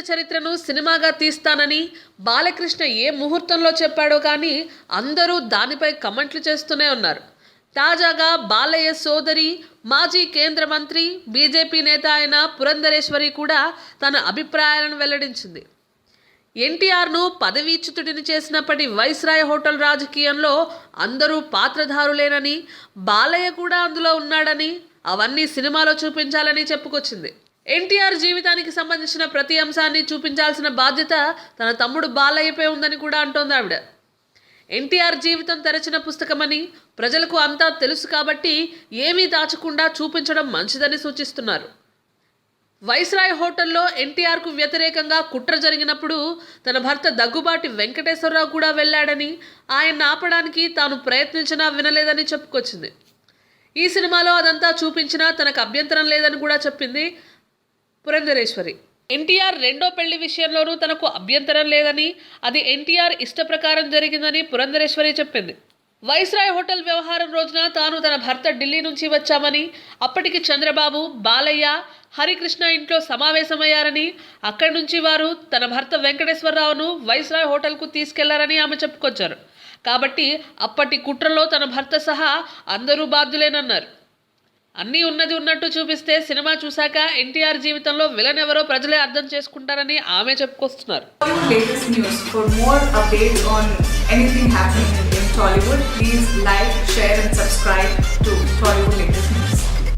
చరిత్రను సినిమాగా తీస్తానని బాలకృష్ణ ఏ ముహూర్తంలో చెప్పాడో కానీ అందరూ దానిపై కమెంట్లు చేస్తూనే ఉన్నారు. తాజాగా బాలయ్య సోదరి మాజీ కేంద్ర మంత్రి బీజేపీ నేత అయిన పురంధరేశ్వరి కూడా తన అభిప్రాయాలను వెల్లడించింది. ఎన్టీఆర్ను పదవీచ్యుతుడిని చేసినప్పటి వైస్రాయ్ హోటల్ రాజకీయంలో అందరూ పాత్రధారులేనని బాలయ్య కూడా అందులో ఉన్నాడని అవన్నీ సినిమాలో చూపించాలని చెప్పుకొచ్చింది. ఎన్టీఆర్ జీవితానికి సంబంధించిన ప్రతి అంశాన్ని చూపించాల్సిన బాధ్యత తన తమ్ముడు బాలయ్యపై ఉందని కూడా అంటోంది ఆవిడ. ఎన్టీఆర్ జీవితం తెరచిన పుస్తకమని ప్రజలకు అంతా తెలుసు కాబట్టి ఏమీ దాచకుండా చూపించడం మంచిదని సూచిస్తున్నారు. వైస్రాయ్ హోటల్లో ఎన్టీఆర్కు వ్యతిరేకంగా కుట్ర జరిగినప్పుడు తన భర్త దగ్గుబాటి వెంకటేశ్వరరావు కూడా వెళ్ళాడని ఆయన ఆపడానికి తాను ప్రయత్నించినా వినలేదని చెప్పుకొచ్చింది. ఈ సినిమాలో అదంతా చూపించినా తనకు అభ్యంతరం లేదని కూడా చెప్పింది పురంధరేశ్వరి. ఎన్టీఆర్ రెండో పెళ్ళి విషయంలోనూ తనకు అభ్యంతరం లేదని అది ఎన్టీఆర్ ఇష్ట ప్రకారం జరిగిందని పురంధరేశ్వరి చెప్పింది. వైస్రాయ్ హోటల్ వ్యవహారం రోజున తాను తన భర్త ఢిల్లీ నుంచి వచ్చామని అప్పటికి చంద్రబాబు బాలయ్య హరికృష్ణ ఇంట్లో సమావేశమయ్యారని అక్కడి నుంచి వారు తన భర్త వెంకటేశ్వరరావును వైస్రాయ్ హోటల్కు తీసుకెళ్ళారని ఆమె చెప్పుకొచ్చారు. కాబట్టి అప్పటి కుట్రలో తన భర్త సహా అందరూ బాధ్యులేనన్నారు. అన్నీ ఉన్నది ఉన్నట్టు చూపిస్తే సినిమా చూశాక ఎన్టీఆర్ జీవితంలో విలన్ ఎవరో ప్రజలే అర్థం చేసుకుంటారని ఆమె చెప్పుకొస్తున్నారు. Latest please like